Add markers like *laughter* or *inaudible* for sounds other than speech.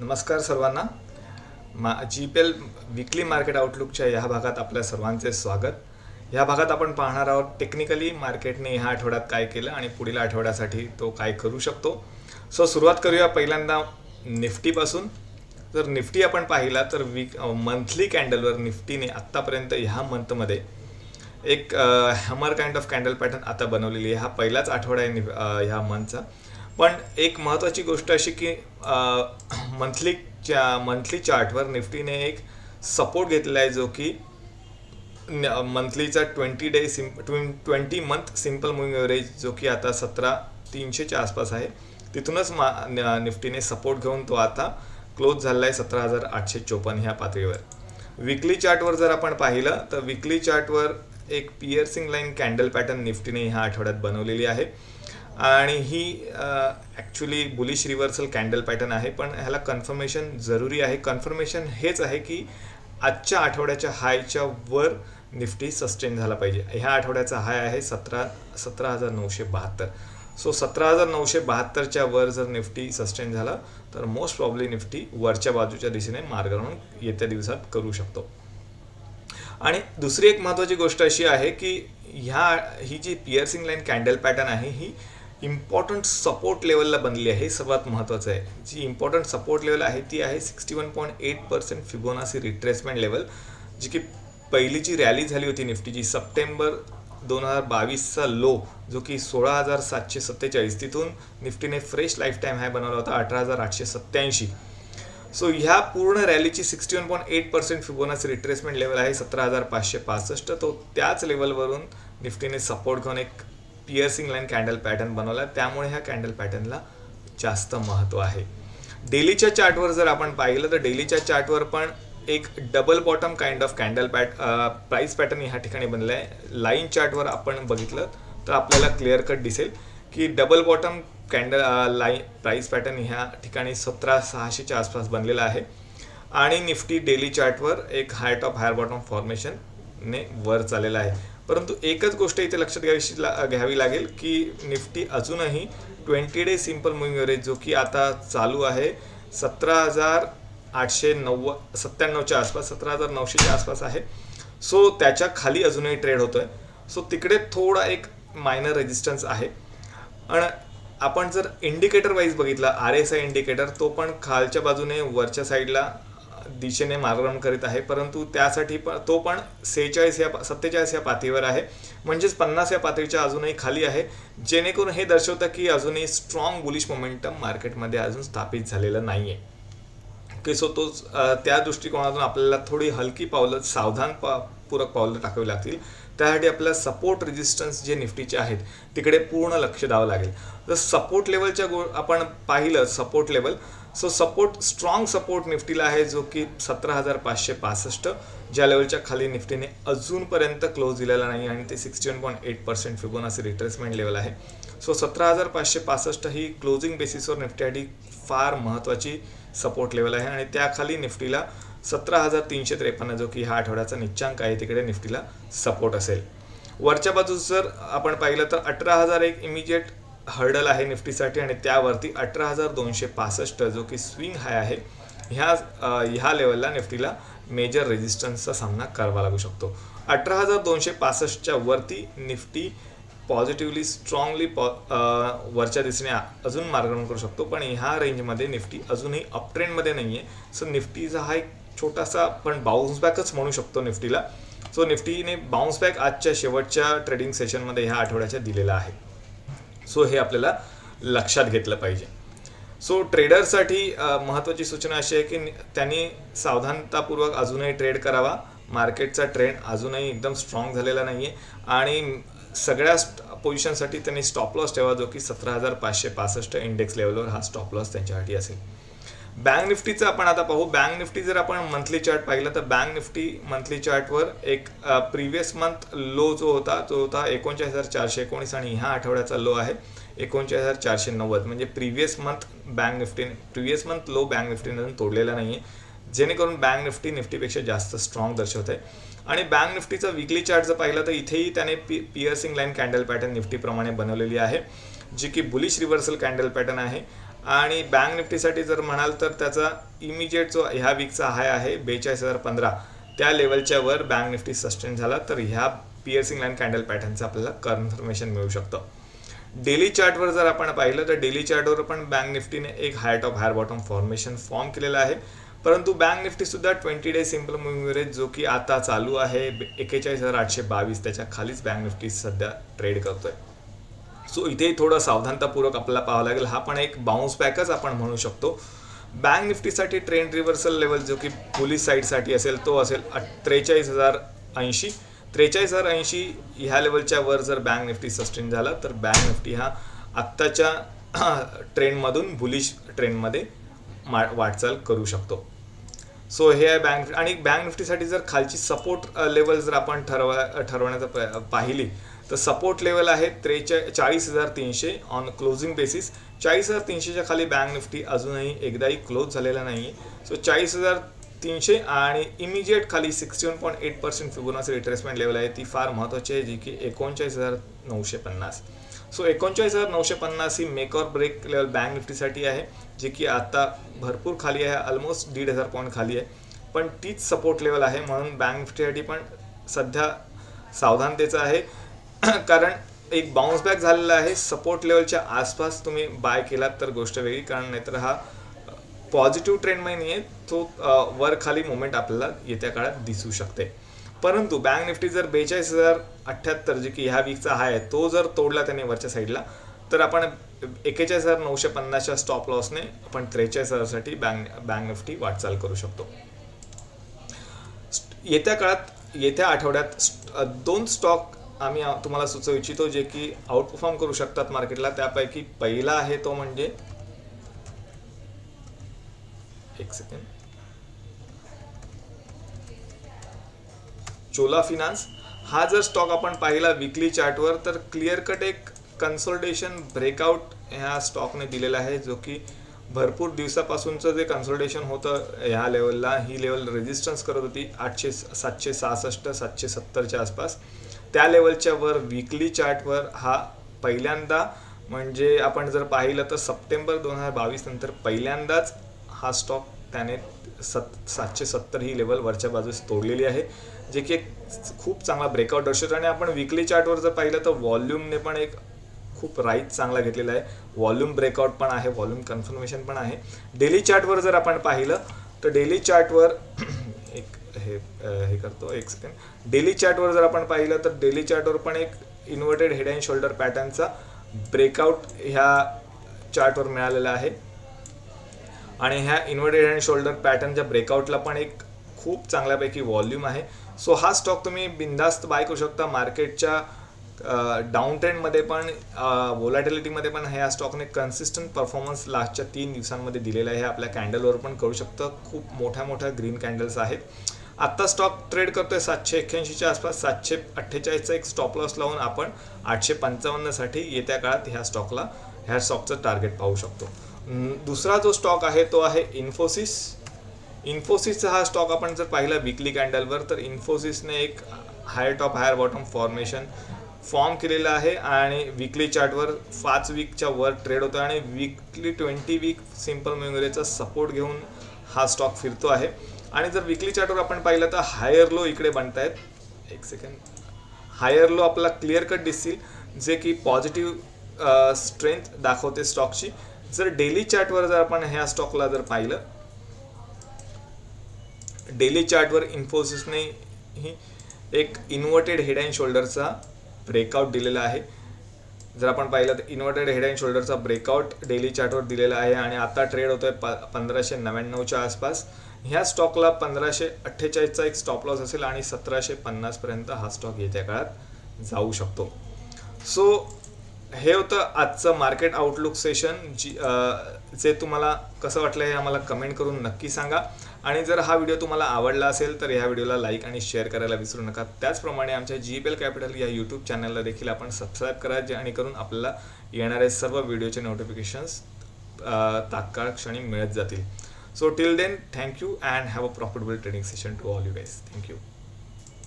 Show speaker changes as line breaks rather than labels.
नमस्कार सर्वांना. मा G P L weekly market आउटलुकच्या ह्या भागात आपल्या सर्वांचे स्वागत. ह्या भागात आपण पाहणार आहोत टेक्निकली मार्केटने ह्या आठवड्यात काय केलं आणि पुढील आठवड्यासाठी तो काय करू शकतो. सो सुरुवात करूया पहिल्यांदा निफ्टीपासून जर निफ्टी आपण पाहिला तर वीक मंथली कॅन्डलवर निफ्टीने आत्तापर्यंत ह्या मंथमध्ये एक hammer kind of candle pattern आता बनवलेली आहे. हा पहिलाच आठवडा आहे नि ह्या मंथचा पण एक महत्त्वाची गोष्ट अशी की मंथली च्या मंथली चार्टवर निफ्टीने एक सपोर्ट घेतलेला आहे जो की मंथलीचा twenty day sim twenty month simple moving average जो की आता सतरा तीनशेच्या आसपास आहे. तिथूनच मा निफ्टीने सपोर्ट घेऊन तो आता क्लोज झालेला आहे सतरा हजार आठशे चोपन्न ह्या पातळीवर. विकली चार्टवर जर आपण पाहिलं तर विकली चार्टवर एक पिअर्सिंग लाईन कॅन्डल पॅटर्न निफ्टीने ह्या आठवड्यात बनवलेली आहे. आणि ही actually bullish reversal candle pattern आहे पण ह्याला कन्फर्मेशन जरुरी आहे. कन्फर्मेशन हेच आहे की आजच्या आठवड्याच्या हायच्या वर निफ्टी सस्टेन झाला पाहिजे. ह्या आठवड्याचा हाय आहे सतरा सतरा हजार नऊशे बहात्तर. सो सतरा हजार नऊशे बहात्तरच्या वर जर निफ्टी सस्टेन झाला तर मोस्ट प्रॉब्ली निफ्टी वरच्या बाजूच्या दिशेने मार्गक्रमण येत्या दिवसात करू शकतो. आणि दुसरी एक महत्त्वाची गोष्ट अशी आहे की ह्या ही जी पिअर्सिंग लाईन कॅन्डल पॅटर्न आहे ही इम्पॉर्टंट सपोर्ट लेवलला बनली आहे. हे सर्वात महत्त्वाचं आहे. जी इम्पॉर्टंट सपोर्ट लेवल आहे ती आहे sixty one point eight percent Fibonacci retracement level जी की पहिलीची रॅली झाली होती निफ्टीची. सप्टेंबर दोन हजार बावीसचा लो जो की सोळा हजार सातशे सत्तेचाळीस. तिथून निफ्टीने फ्रेश लाईफ टाईम हाय बनवला होता अठरा हजार आठशे सत्त्याऐंशी. सो ह्या पूर्ण रॅलीची sixty one point eight percent Fibonacci retracement level आहे सतरा हजार पाचशे पासष्ट. तो त्याच लेवलवरून निफ्टीने सपोर्ट घेऊन एक पिअर्सिंग लाईन कॅन्डल पॅटर्न बनवला. त्यामुळे ह्या कॅन्डल पॅटर्नला जास्त महत्त्व आहे. डेलीच्या चार्टवर जर आपण पाहिलं तर डेलीच्या चार्टवर पण एक double bottom kind of candle pat price pattern ह्या ठिकाणी बनलं आहे. लाईन चार्टवर आपण बघितलं तर आपल्याला क्लिअर कट दिसेल की double bottom candle line price pattern ह्या ठिकाणी सतरा सहाशेच्या आसपास बनलेला आहे. आणि निफ्टी डेली चार्टवर एक हाय टॉप हायर बॉटम फॉर्मेशनने वर चाललेला आहे. परंतु एकच गोष्ट इथे लक्षात घ्यावी ला- घ्यावी लागेल की निफ्टी अजूनही twenty day simple moving average जो की आता चालू आहे सतरा हजार आठशे नव्वद सत्त्याण्णवच्या आसपास सतरा हजार नऊशेच्या आसपास आहे. सो त्याच्याखाली अजूनही ट्रेड होतोय. सो तिकडे थोडा एक मायनर रेजिस्टन्स आहे. आणि आपण जर इंडिकेटर वाईज बघितला आर एस आय इंडिकेटर तो पण खालच्या बाजूने वरच्या साईडला दिशेने मार्गक्रमण करीत आहे परंतु त्यासाठी पण तो पण सेहेचाळीस या सत्तेचाळीस या पातळीवर आहे. म्हणजेच पन्नास या पातळीच्या अजूनही खाली आहे जेणेकरून हे दर्शवतं की अजूनही स्ट्रॉंग बुलिश मोमेंटम मार्केटमध्ये अजून स्थापित झालेलं नाही आहे की सो तो त्या दृष्टिकोनातून आपल्याला थोडी हलकी पावलं सावधान पा पूरक पावलं टाकावी लागतील. त्यासाठी आपल्याला सपोर्ट रेजिस्टन्स जे निफ्टीचे आहेत तिकडे पूर्ण लक्ष द्यावं लागेल. जर सपोर्ट लेवलच्या गो आपण पाहिलं support level so support strong support निफ्टीला आहे जो की सतरा हजार पाचशे पासष्ट ज्या लेवलच्या खाली निफ्टीने अजूनपर्यंत क्लोज दिलेला नाही आणि ते sixty one point eight percent Fibonacci retracement level आहे. सो सतरा हजार पाचशे पासष्ट ही क्लोजिंग बेसिसवर निफ्टीसाठी फार महत्त्वाची सपोर्ट लेवल आहे आणि त्याखाली निफ्टीला सतरा हजार तीनशे त्रेपन्न जो की हा आठवड्याचा निच्चांक आहे तिकडे निफ्टीला सपोर्ट असेल. वरच्या बाजूस जर आपण पाहिलं तर अठरा हजार एक इमिजिएट हर्डल आहे निफ्टीसाठी आणि त्यावरती अठरा हजार दोनशे पासष्ट जो की स्विंग हाय आहे ह्या ह्या लेवलला निफ्टीला मेजर रेजिस्टन्सचा सामना करावा लागू शकतो. अठरा हजार दोनशे पासष्टच्या वरती निफ्टी पॉझिटिव्हली स्ट्रॉंगली पॉ वरच्या दिशेने अजून मार्गक्रमण करू शकतो पण ह्या रेंजमध्ये निफ्टी अजूनही अप ट्रेंडमध्ये नाही आहे सो निफ्टीचा हा एक छोटासा पण बाउन्स बॅकच म्हणू शकतो निफ्टीला. सो निफ्टीने बाउन्स बॅक आजच्या शेवटच्या ट्रेडिंग सेशनमध्ये ह्या आठवड्याच्या दिलेला आहे. सो हे आपल्याला लक्षात घेतलं पाहिजे. सो ट्रेडरसाठी महत्त्वाची सूचना अशी आहे की त्यांनी सावधानतापूर्वक अजूनही ट्रेड करावा. मार्केटचा ट्रेंड अजूनही एकदम स्ट्रॉंग झालेला नाही आहे आणि सगळ्या पोझिशनसाठी त्यांनी स्टॉप लॉस ठेवा जो की सतरा हजार पाचशे पासष्ट इंडेक्स लेवलवर हा स्टॉप लॉस त्यांच्यासाठी असेल. बँक निफ्टीचं आपण आता पाहू. बँक निफ्टी जर आपण मंथली चार्ट पाहिलं तर बँक निफ्टी मंथली चार्टवर एक प्रिव्हियस मंथ लो जो होता तो होता एकोणचाळीस हजार चारशे एकोणीस आणि ह्या आठवड्याचा लो आहे एकोणचाळीस हजार चारशे नव्वद. म्हणजे प्रिव्हियस मंथ बँक निफ्टीने प्रिव्हियस मंथ लो बँक निफ्टीने अजून तोडलेला नाही आहे जेणेकरून बँक निफ्टी निफ्टीपेक्षा जास्त स्ट्रॉंग दर्शवते आणि बँक निफ्टीचा विकली चार्ट जर पाहिलं तर इथेही त्याने P piercing line candle pattern निफ्टीप्रमाणे बनवलेली आहे जी की बुलिश रिव्हर्सल कॅन्डल पॅटर्न आहे. आणि बँक निफ्टीसाठी जर म्हणाल तर त्याचा इमिजिएट जो ह्या वीकचा हाय आहे बेचाळीस हजार पंधरा त्या लेवलच्या वर बँक निफ्टी सस्टेन झाला तर ह्या पिअर्सिंग लाईन कॅन्डल पॅटर्नचं आपल्याला कन्फर्मेशन मिळू शकतं. डेली चार्टवर जर आपण पाहिलं तर डेली चार्टवर पण बँक निफ्टीने एक high top higher bottom formation form केलेलं आहे. परंतु bank निफ्टीसुद्धा twenty day simple moving average जो की आता चालू आहे एकेचाळीस हजार आठशे बावीस त्याच्या खालीच बँक निफ्टी सध्या ट्रेड करतोय. सो इथे थोडं सावधानतापूर्वक आपल्याला पाहावं लागेल. हा पण एक बाउन्स बॅकच आपण म्हणू शकतो. बँक निफ्टीसाठी ट्रेंड रिव्हर्सल लेवल जो की पोलीस साईडसाठी असेल तो असेल त्रेचाळीस हजार ऐंशी. त्रेचाळीस हजार ऐंशी ह्या लेवलच्या वर जर बँक निफ्टी सस्टेन झाला तर बँक निफ्टी हा आत्ताच्या ट्रेंडमधून बुलिश ट्रेंडमध्ये मा वाटचाल करू शकतो. सो हे आहे बँक आणि बँक निफ्टीसाठी जर खालची सपोर्ट लेवल जर आपण ठरवा ठरवण्याचा पाहिली तर सपोर्ट लेवल आहे त्रेचा चाळीस हजार तीनशे ऑन क्लोजिंग बेसिस चाळीस हजार तीनशेच्या खाली बँक निफ्टी अजूनही एकदाही क्लोज झालेला नाही आहे सो चाळीस हजार तीनशे आणि इमिजिएट खाली sixty one point eight percent Fibonacci retracement level आहे. ती फार महत्त्वाची आहे जी की एकोणचाळीस हजार नऊशे पन्नास. सो एकोणचाळीस हजार नऊशे पन्नास ही make or break level bank निफ्टीसाठी आहे जी की आता भरपूर खाली आहे ऑलमोस्ट दीड हजार पॉईंट खाली आहे. पण तीच सपोर्ट लेवल आहे म्हणून बँक निफ्टीसाठी पण सध्या सावधानतेचं आहे. *clears throat* कारण एक बाउन्स बॅक झालेला आहे. सपोर्ट लेवलच्या आसपास तुम्ही बाय केलात तर गोष्ट वेगळी. कारण नाहीतर हा पॉझिटिव्ह ट्रेंडमध्ये नाही आहे तो वर खाली मुवमेंट आपल्याला येत्या काळात दिसू शकते. परंतु बँक निफ्टी जर बेचाळीस हजार अठ्ठ्याहत्तर जे की ह्या वीकचा हाय आहे तो जर तोडला त्याने वरच्या साईडला तर आपण एकेचाळीस हजार नऊशे पन्नासच्या स्टॉप लॉसने आपण त्रेचाळीस हजारसाठी बँक बँक निफ्टी वाटचाल करू शकतो. येत्या काळात येत्या आठवड्यात स्ट- दोन स्टॉक आम्ही तुम्हाला सुचवू इच्छितो जे की आउट परफॉर्म करू शकतात मार्केटला त्यापैकी पहिला आहे तो म्हणजे एक सेकंड चोला फिनान्स हा जर स्टॉक आपण पाहिला विकली चार्टवर तर क्लिअर कट एक कन्सोल्टेशन ब्रेकआउट ह्या स्टॉकने दिलेला आहे जो की भरपूर दिवसापासूनचं जे कन्सल्टेशन होतं ह्या लेवलला ही लेवल रेजिस्टन्स करत होती आठशे सातशे सहासष्ट सातशे सत्तरच्या आसपास. त्या लेवलच्या वर विकली चार्टवर हा पहिल्यांदा म्हणजे आपण जर पाहिलं तर सप्टेंबर दोन हजार बावीस नंतर पहिल्यांदाच हा स्टॉक त्याने सत सातशे सत्तर ही लेवल वरच्या बाजूस तोडलेली आहे. जे की एक खूप चांगला ब्रेकआउट दर्शवतो आणि आपण विकली चार्टवर जर पाहिलं तर व्हॉल्यूमने पण एक खूप राईट चांगला घेतलेला आहे. व्हॉल्यूम ब्रेकआउट पण आहे व्हॉल्यूम कन्फर्मेशन पण आहे. डेली चार्टवर जर आपण पाहिलं तर डेली चार्टवर हे हे करतो. एक सेकंड डेली चार्टवर जर आपण पाहिलं तर डेली चार्टवर पण एक इन्व्हर्टेड हेड अँड शोल्डर पॅटर्नचा ब्रेकआउट ह्या चार्टवर मिळालेला आहे. आणि ह्या इन्व्हर्टेड अँड शोल्डर पॅटर्नच्या ब्रेकआउटला पण एक खूप चांगल्यापैकी व्हॉल्यूम आहे. सो हा स्टॉक तुम्ही बिंदास्त बाय करू शकता. मार्केटच्या डाऊन ट्रेंडमध्ये पण व्होलॅटिलिटीमध्ये पण ह्या स्टॉकने कन्सिस्टंट परफॉर्मन्स लास्टच्या तीन दिवसांमध्ये दिलेला आहे. आपल्या कॅन्डलवर पण करू शकतं. खूप मोठ्या मोठ्या ग्रीन कॅन्डल्स आहेत. आत्ता स्टॉक ट्रेड करतो आहे सातशे एक्क्याऐंशीच्या आसपास. सातशे अठ्ठेचाळीसचा एक स्टॉप लॉस लावून आपण आठशे पंचावन्नसाठी येत्या काळात ह्या स्टॉकला ह्या स्टॉकचं टार्गेट पाहू शकतो. दुसरा जो स्टॉक आहे तो आहे इन्फोसिस इन्फोसिसचा हा स्टॉक आपण जर पाहिला विकली कॅन्डलवर तर इन्फोसिसने एक higher top higher bottom formation form केलेला आहे आणि विकली चार्टवर पाच वीकच्या वर ट्रेड होतो आणि विकली ट्वेंटी वीक सिंपल मेमोरीचा सपोर्ट घेऊन हा स्टॉक फिरतो आहे. आणि जर विकली चार्टवर आपण पाहिलं तर हायर लो इकडे बनतायत. एक सेकंड हायर लो आपला क्लिअर कट दिसतील जे की पॉझिटिव्ह स्ट्रेंथ दाखवते स्टॉकची जर डेली चार्टवर जर आपण ह्या स्टॉकला जर पाहिलं डेली चार्टवर इन्फोसिसने ही एक इन्व्हर्टेड हेड अँड शोल्डरचा ब्रेकआउट दिलेला आहे. जर आपण पाहिलं तर इन्व्हर्टेड हेड अँड शोल्डरचा ब्रेकआउट डेली चार्टवर दिलेला आहे आणि आता ट्रेड होतोय प पंधराशे नव्याण्णवच्या आसपास. ह्या स्टॉकला पंधराशे अठ्ठेचाळीसचा एक स्टॉप लॉस असेल आणि सतराशे पन्नासपर्यंत हा स्टॉक येत्या काळात जाऊ शकतो. सो हे होतं आजचं मार्केट आउटलुक सेशन जी जे तुम्हाला कसं वाटलं हे आम्हाला कमेंट करून नक्की सांगा. आणि जर हा व्हिडिओ तुम्हाला आवडला असेल तर ह्या व्हिडिओला लाईक आणि शेअर करायला विसरू नका. त्याचप्रमाणे आमच्या जी पी एल कॅपिटल या यूट्यूब चॅनलला देखील आपण सबस्क्राईब करा जेणेकरून आपल्याला येणारे सर्व व्हिडिओचे नोटिफिकेशन्स तात्काळ क्षणी मिळत जातील. So till then thank you and have a profitable trading session to all you guys thank you